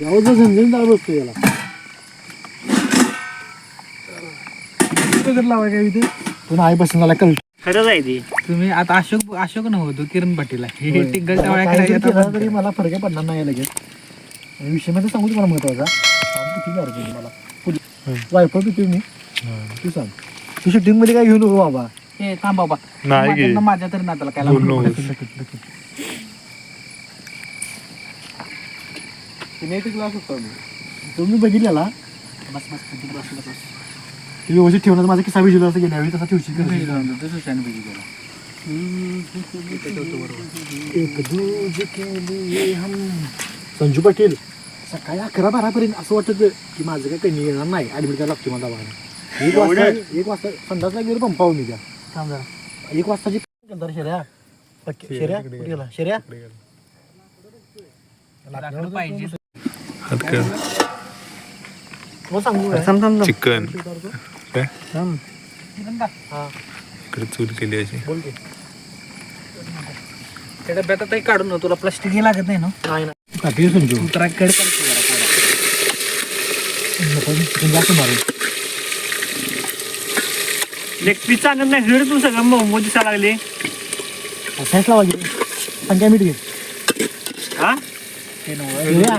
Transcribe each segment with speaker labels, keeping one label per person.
Speaker 1: यावं झणझण डाळ बसतो याला. जर लावाय काय इथे? पण आई बसून मला
Speaker 2: खरंच आहे ती.
Speaker 3: तुम्ही आता अशोक अशोक नव्हतो किरण पाटील. आहे हे. टिंगल टवाळ्या
Speaker 1: जरी केलं तरी मला फरक पडणार नाही लगेच. आणि विषयमध्ये सांगू तुम्हाला महत्त्वाचा. सांग किती मला. वायफळ पितो मी तू सांग. तू शूटिंगमध्ये काय घेऊ नको बाबा?
Speaker 3: ए थांब बाबा.
Speaker 4: नाही
Speaker 3: माझ्या- तरी नाताला काय
Speaker 4: बोल नकोस.
Speaker 1: क्लास होता. तुम्ही बघितलेला?
Speaker 3: बस बस बस बस बस बस.
Speaker 1: ते व्यवस्थित ठेवणार. माझा किस्सा विजयला असं गेल्या वेळी तसा ठेवशील
Speaker 3: दुसऱ्याने बघी गेला
Speaker 1: एक दूज के लिए हम संजू पाटील. सकाळी अकरा बारापर्यंत असं वाटत की माझं काही कमी येणार नाही. ऍडमिट करायला लागतो मला दवाखाना एक वाजता एक वाजता संध्याकाळला गेलो पंपावर मी त्या थांब जरा. एक वाजताची नंतर शेऱ्या. पक्की- शेऱ्या? कुठे गेला? शेऱ्या?
Speaker 3: डॉक्टर पाहिजे
Speaker 2: थांब.
Speaker 4: चिकन.
Speaker 1: हा
Speaker 4: इकडे चूल केली अशी.
Speaker 3: त्या डब्यात आता काढून ना तुला प्लास्टिक हे लागत नाही ना?
Speaker 1: नाही ना काठी संजू
Speaker 3: तू ट्रॅक कड काढतो जरा थोडा.
Speaker 1: नको चिकन जास्त मारेल
Speaker 2: लेग पीस चांगलं नाही घर तू सगळं मोमो दिसायला लागले.
Speaker 1: मीठ घे.
Speaker 2: हा?
Speaker 3: हे नव्ह.
Speaker 1: शेऱ्या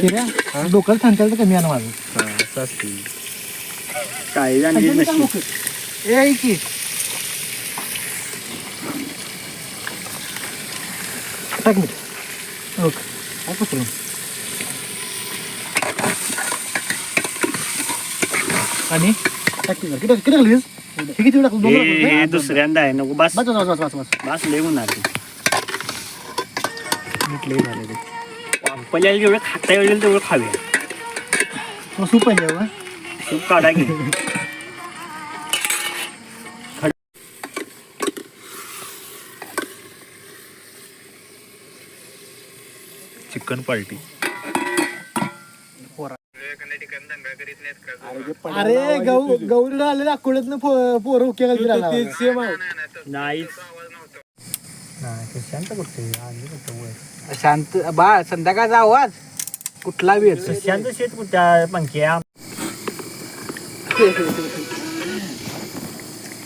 Speaker 1: शेऱ्या डोक्याला सांगताल तर कमी आहे ना माझं
Speaker 2: काय
Speaker 1: संख्या
Speaker 2: जाणली
Speaker 1: मीठ टाक
Speaker 2: नशीब
Speaker 1: डोकं.
Speaker 3: ए ऐक की
Speaker 1: टाक मीठ ओके टाक पसरून
Speaker 3: आणि
Speaker 1: टाक की जरा. किती किती टाकलीस हे किती टाकलं दोन
Speaker 2: हे
Speaker 1: टाकलं
Speaker 2: हे
Speaker 1: का?
Speaker 2: दुसऱ्यांदा आहे नको बस
Speaker 1: बस बस बस बस बस
Speaker 2: बस लय होणार ते
Speaker 1: मीठ लई झालं ते
Speaker 2: पहिल्याला जेवढं खाता येईल तेवढं खावे
Speaker 1: सूप पाहिजे
Speaker 2: सूप काढा की.
Speaker 4: Chicken party.
Speaker 1: अरे गौ गौरी आलेला अकोल्यात ना पोरं ओके
Speaker 3: शांत बा संध्याकाळचा आवाज. कुठला वेळ
Speaker 2: शांत शेत कुठ्या पंख्या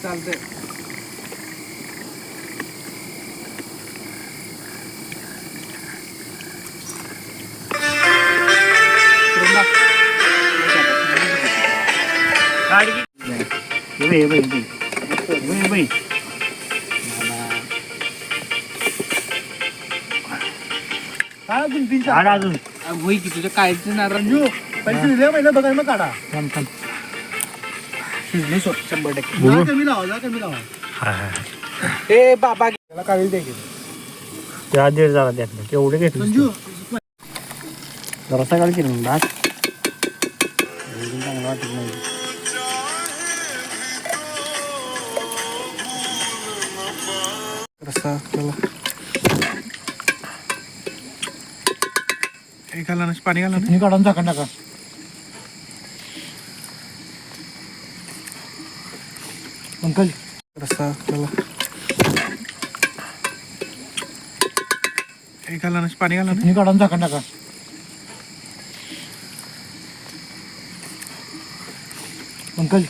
Speaker 3: चालतंय.
Speaker 1: अजून तीन
Speaker 2: काढ
Speaker 1: चार
Speaker 2: अजून
Speaker 3: होई की तुझ्या कायचं
Speaker 1: संजू पैसे दिले महिना बघा मग काढा.
Speaker 3: थांब थांब. शिजली सोड शंभर टक्के.
Speaker 1: जरा कमी लावा जरा कमी लावा.
Speaker 4: हाय हाय.
Speaker 3: ए बाबा
Speaker 1: त्याला
Speaker 2: त्या दीड जरा त्यातलं केवढे घेतलं
Speaker 1: संजू
Speaker 2: जरासा काढ की रे, बास. एकदम चांगलं वाटत नाही
Speaker 3: रस्सा चला. हे घाला ना पाणी घाला
Speaker 1: चटणी काढून झाकण टाका. अंकल
Speaker 3: रस्सा चला. हे घाला ना पाणी घाला
Speaker 1: चटणी काढून झाकण टाका. अंकल